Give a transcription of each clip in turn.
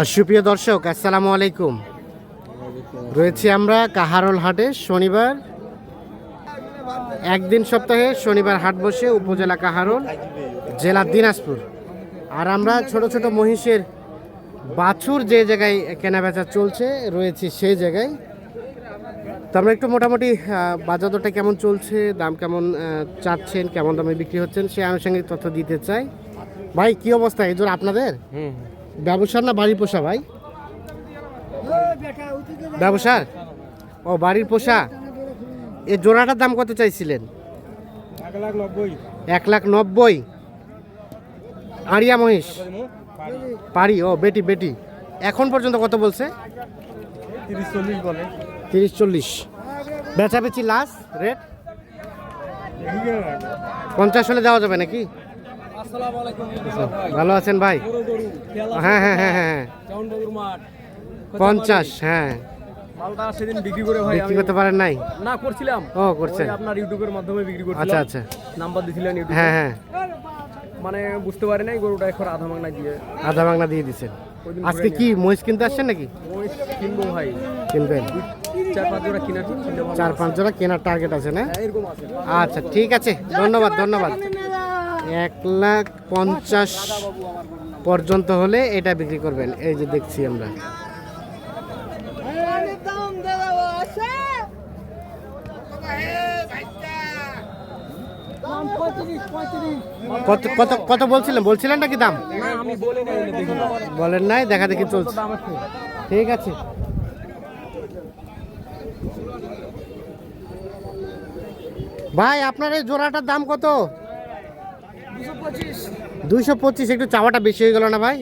সুপ্রিয় দর্শক, আসসালামু আলাইকুম। রয়েছি আমরা কাহারল হাটে, শনিবার। একদিন সপ্তাহে শনিবার হাট বসে উপজেলা কাহারল, জেলা দিনাজপুর। আর আমরা ছোট ছোট মহিষের বাছুর যে জায়গায় কেনাবেচা চলছে, রয়েছি সেই জায়গায়। তো আমরা একটু মোটামুটি বাজার দরটা কেমন চলছে, দাম কেমন চাচ্ছেন, কেমন দামে বিক্রি হচ্ছেন, সে আনুষঙ্গিক তথ্য দিতে চাই। ভাই, কি অবস্থা? এই জোর আপনাদের? ব্যবসার না বাড়ির পোষা ভাই? ব্যবসার? ও, বাড়ির পোষা। এ জোড়াটার দাম কত চাইছিলেন? এক লাখ নব্বই। আড়িয়া মহিষ। পারি, ও, বেটি বেটি। এখন পর্যন্ত কত বলছে? তিরিশ চল্লিশ বলে। তিরিশ চল্লিশ বেচাবেচি লাস্ট রেট পঞ্চাশ হলে দেওয়া যাবে নাকি? ভালো আছেন ভাই? গরু হ্যাঁ হ্যাঁ হ্যাঁ হ্যাঁ। চাউন্ডগর পঞ্চাশ হ্যাঁ। মালটা সেদিন বিক্রি করে ভাই বিক্রি করতে পারেন নাই? না করছিলাম। ও করছেন। আপনার ইউটিউবের মাধ্যমে বিক্রি করছিলাম। আচ্ছা আচ্ছা। নাম্বার দিছিলেন ইউটিউবে হ্যাঁ হ্যাঁ। মানে বুঝতে পারি নাই গরুটা এখন আধা মাংনা দিয়ে। আধা বাংলা দিয়ে দিচ্ছেন ওই আজকে কি মহিষ কিনতে আসছেন নাকি? ওই কিনবো ভাই। কিনবেন। চার পাঁচ জোড়া কিনা ঠিক কিনলে ভালো। চার পাঁচ জোড়া কেনার টার্গেট আছে না? হ্যাঁ, এরকম আছে। আচ্ছা ঠিক আছে। ধন্যবাদ ধন্যবাদ। এক লাখ পঞ্চাশ পর্যন্ত হলে এটা বিক্রি করবেন। এই যে দেখছি আমরা। কত কত কত বলছিলেন? বলছিলেন নাকি দাম। বলেন নাই, দেখা দেখি চলছে। ঠিক আছে। ভাই, আপনার এই জোড়াটার দাম কত? দুইশো পঁচিশ একটু চাওয়াটা বেশি হয়ে গেল না ভাই?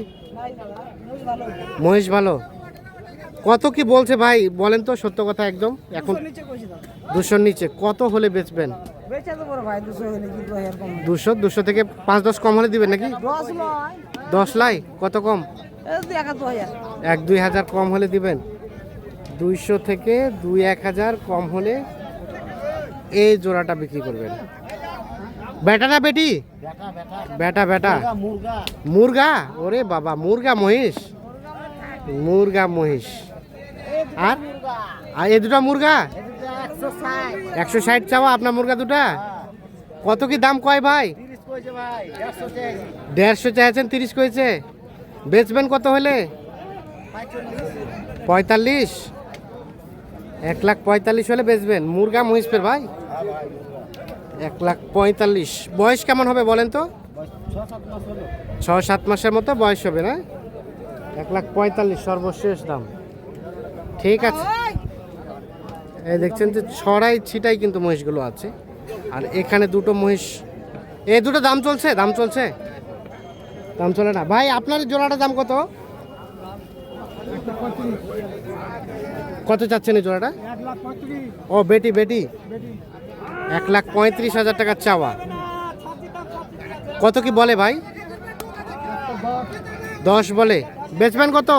মহেশ ভালো। কত কি বলছে ভাই? বলেন তো সত্য কথা একদম। এখন দুশোর নিচে কত হলে বেচবেন? দুশো দুশো? থেকে পাঁচ দশ কম হলে দিবেন নাকি? দশ লাই। কত কম? এক দুই হাজার কম হলে দিবেন। দুইশো থেকে দুই এক হাজার কম হলে এই জোড়াটা বিক্রি করবেন। বেটা না বেটি বেটা বেটা মুরগা ওরে বাবা মুরগা মহিষ মুরগা মহিষ আর আর এ দুটা মুরগা একশো ষাট চাওয়া আপনার মুরগা দুটা কত কি দাম কয় ভাই? দেড়শো চাইছেন তিরিশ কয়েছে বেচবেন কত হলে? পঁয়তাল্লিশ। এক লাখ পঁয়তাল্লিশ হলে বেচবেন। মুরগা মহিষপের ভাই। এক লাখ পঁয়তাল্লিশ। বয়স কেমন হবে বলেন তো? ছ সাত মাসের মতো বয়স হবে না? এক লাখ পঁয়তাল্লিশ সর্বশেষ দাম। ঠিক আছে। এই দেখছেন যে ছড়াই ছিটাই কিন্তু মহিষগুলো আছে। আর এখানে দুটো মহিষ। এই দুটো দাম চলছে? দাম চলছে? দাম চলে না। ভাই, আপনার এই জোড়াটার দাম কত? কত চাচ্ছেন এই জোড়াটা? ও, বেটি বেটি। এক লাখ পঁয়ত্রিশ হাজার টাকার চাওয়া। কত কি বলে ভাই? দশ বলে। বেচবেন কত?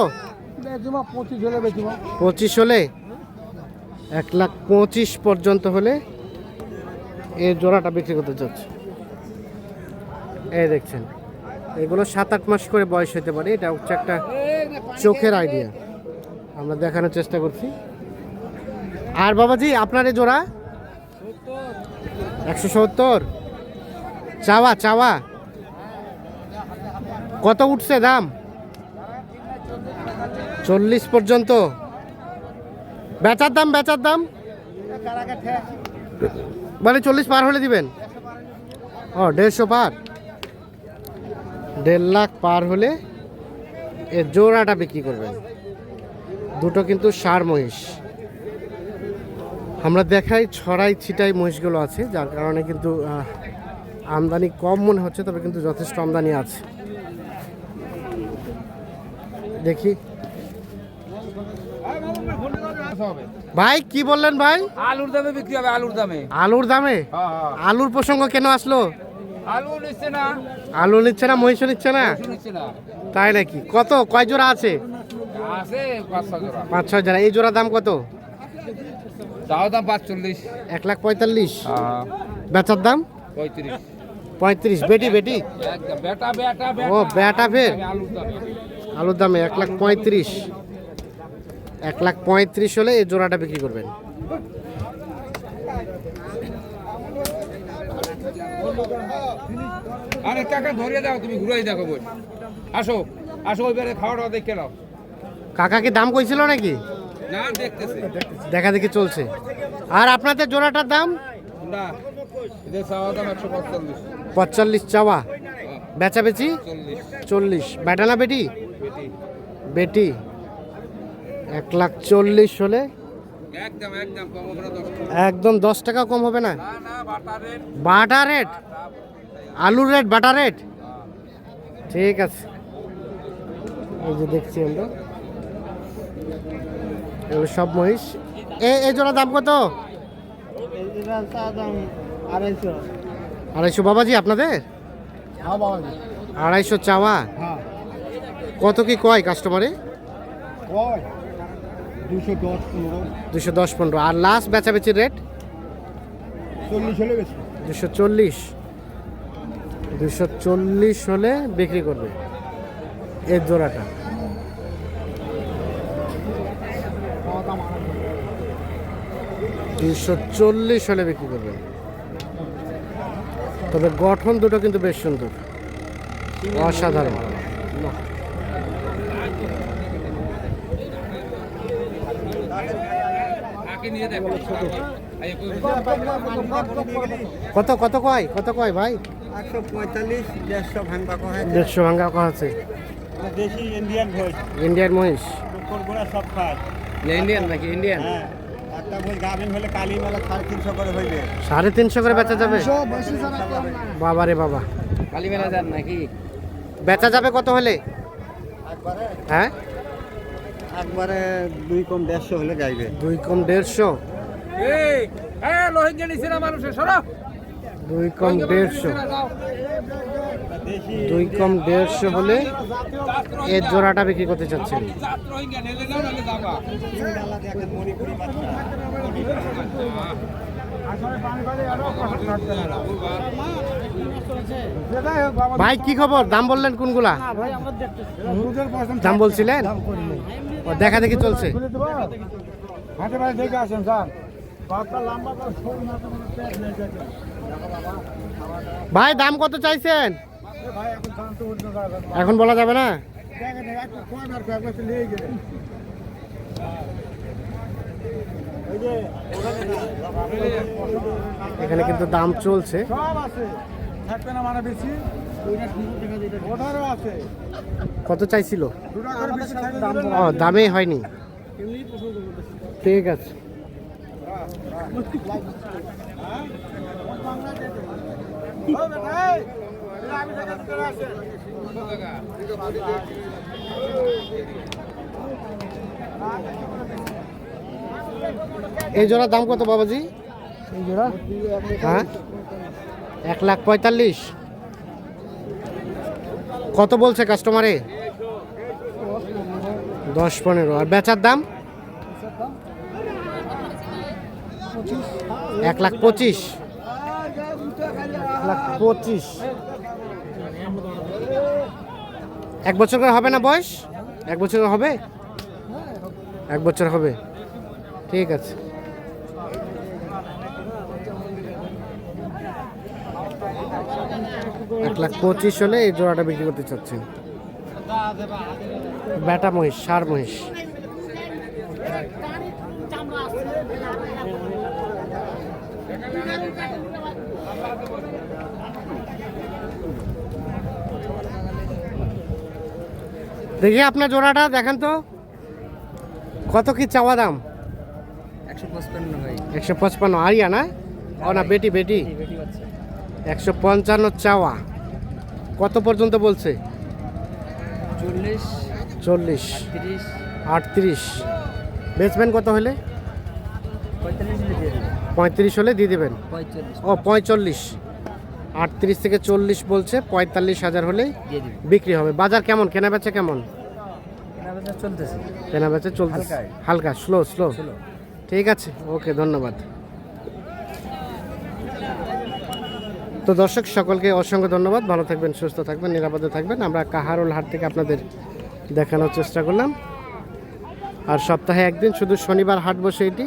পঁচিশ হলে। এক লাখ পঁচিশ পর্যন্ত হলে এই জোড়াটা বিক্রি করতে চাচ্ছে। এই দেখছেন, এগুলো সাত আট মাস করে বয়স হতে পারে, এটা হচ্ছে একটা চোখের আইডিয়া আমরা দেখানোর চেষ্টা করছি। আর বাবাজি, আপনার এই জোড়া? একশো সত্তর? চাওয়া চাওয়া। কত উঠছে দাম? চল্লিশ পর্যন্ত। বেচার দাম বেচার দাম? মানে চল্লিশ পার হলে দিবেন? ও, দেড়শো পার। দেড় লাখ পার হলে এ জোড়াটা বিক্রি করবেন। দুটো কিন্তু সার মহিষ। আমরা দেখাই ছড়াই ছিটাই মহিষগুলো আছে যার কারণে কিন্তু আমদানি কম মনে হচ্ছে তবে কিন্তু যথেষ্ট আমদানি আছে। দেখি। ভাই কি বললেন ভাই? আলুর দামে বিক্রি হবে আলুর দামে। আলুর দামে? আলুর প্রসঙ্গ কেন আসলো? আলু নিচ্ছে না। আলু নিচ্ছে না মহিষ নিচ্ছে না? তাই নাকি? কত? কয় জোড়া আছে? পাঁচ ছয় জোড়া। এই জোড়া দাম কত? তাও দাম পাঁচচল্লিশ। এক লাখ পঁয়তাল্লিশ। হ্যাঁ, বেচার দাম? পঁয়ত্রিশ। পঁয়ত্রিশ। বেটি বেটি? ও বেটা ফের? আলুর দামে। এক লাখ পঁয়ত্রিশ। এক লাখ পঁয়ত্রিশ হলে এই জোড়াটা বিক্রি করবেন। আরে টাকা ধরিয়ে দাও তুমি ঘুরাই দেখো বই। আসো আসো ওইবারে খাওয়া দাওয়া দেখে নাও। কাকা কি দাম কইছিল নাকি? দেখা দেখি চলছে। আর আপনাদের জোড়াটার দাম? পঁয়তাল্লিশ। চাওয়া। বেচা বেচি? চল্লিশ। বেটা না বেটি? বেটি। এক লাখ চল্লিশ হলে? একদম দশ টাকা। কম হবে না? বাটা রেট? আলুর রেট বাটা রেট? ঠিক আছে। এই যে দেখছি আমরা। সব মহিষ। এ এই জোড়া দাম কত? আড়াইশো। বাবাজি, আপনাদের? আড়াইশো চাওয়া। কত কি কয় কাস্টমারে দুশো দশ পনেরো। আর লাস্ট বেচাবেচির রেট দুশো চল্লিশ। দুশো চল্লিশ হলে বিক্রি করবে। এর জোড়াটা। দুশো চল্লিশ হলে বিক্রি করবেন। তবে গঠন দুটো কিন্তু বেশ সুন্দর। অসাধারণ। কত কত কয় কত কয় ভাই? একশো পঁয়তাল্লিশ দেড়শো ভাঙবা কয় দেড়শো ভাঙ্গা কয় আছে ইন্ডিয়ান মহিষ। ইন্ডিয়ান নাকি? ইন্ডিয়ান হ্যাঁ। একটা গাভিন হলে কালী মেলা সাড়ে তিনশো করে হইবে। সাড়ে তিনশো করে বেচা যাবে? বাবা রে বাবা। কালী মেলা যান নাকি? বেচা যাবে কত হলে? একবারে? হ্যাঁ? একবারে দুই কম দেড়শো হলে যাইবে। দুই কম দেড়শো? এই হ্যাঁ লোহিঙ্গা নিছে না মানুষের সরো। দুই কম দেড়শো। দুই কম দেড়শো হলে এর জোড়াটা বিক্রি করতে চাচ্ছেন। ভাই, কি খবর? দাম বললেন কোনগুলা? দাম বলছিলেন? দেখা দেখি চলছে। স্যার। ভাই দাম কত চাইছেন? ভাই এখন বলা যাবে না? এখানে কিন্তু দাম চলছে। থাকবে না মানে বেশি। কত চাইছিল? দু টাকার বেশি থাকলে দিবেন না। ও দামেই হয়নি। ঠিক আছে। এই, জোড়ার দাম কত বাবাজি? এই হ্যাঁ? এক লাখ পঁয়তাল্লিশ। কত বলছে কাস্টমারে দশ পনেরো। আর বেচার দাম? এক লাখ পঁচিশ। এক লাখ পঁচিশ। এক বছর করে হবে না বয়স? এক বছর হবে? এক বছর হবে। ঠিক আছে। এক লাখ পঁচিশ হলে এই জোড়াটা বিক্রি করতে চাচ্ছেন। বেটা মহিষ, সার মহিষ। দেখি আপনার জোড়াটা দেখেন তো। কত কি চাওয়া দাম? একশো পঁচপান্ন আরিয়া না? ও না বেটি বেটি। একশো পঞ্চান্ন চাওয়া। কত পর্যন্ত বলছে? চল্লিশ চল্লিশ আটত্রিশ। বেচবেন কত হলে? পঁয়ত্রিশ হলে দিয়ে দেবেন। ও পঁয়তাল্লিশ আটত্রিশ থেকে চল্লিশ বলছে পঁয়তাল্লিশ হাজার হলেই বিক্রি হবে। বাজার কেমন? কেনা বেচা কেমন কেনা বেচা চলতেছে। হালকা। Slow slow. ঠিক আছে ওকে ধন্যবাদ। তো দর্শক সকলকে অসংখ্য ধন্যবাদ। ভালো থাকবেন সুস্থ থাকবেন নিরাপদে থাকবেন। আমরা কাহারুল হাট থেকে আপনাদের দেখানোর চেষ্টা করলাম। আর সপ্তাহে একদিন শুধু শনিবার হাট বসে এটি।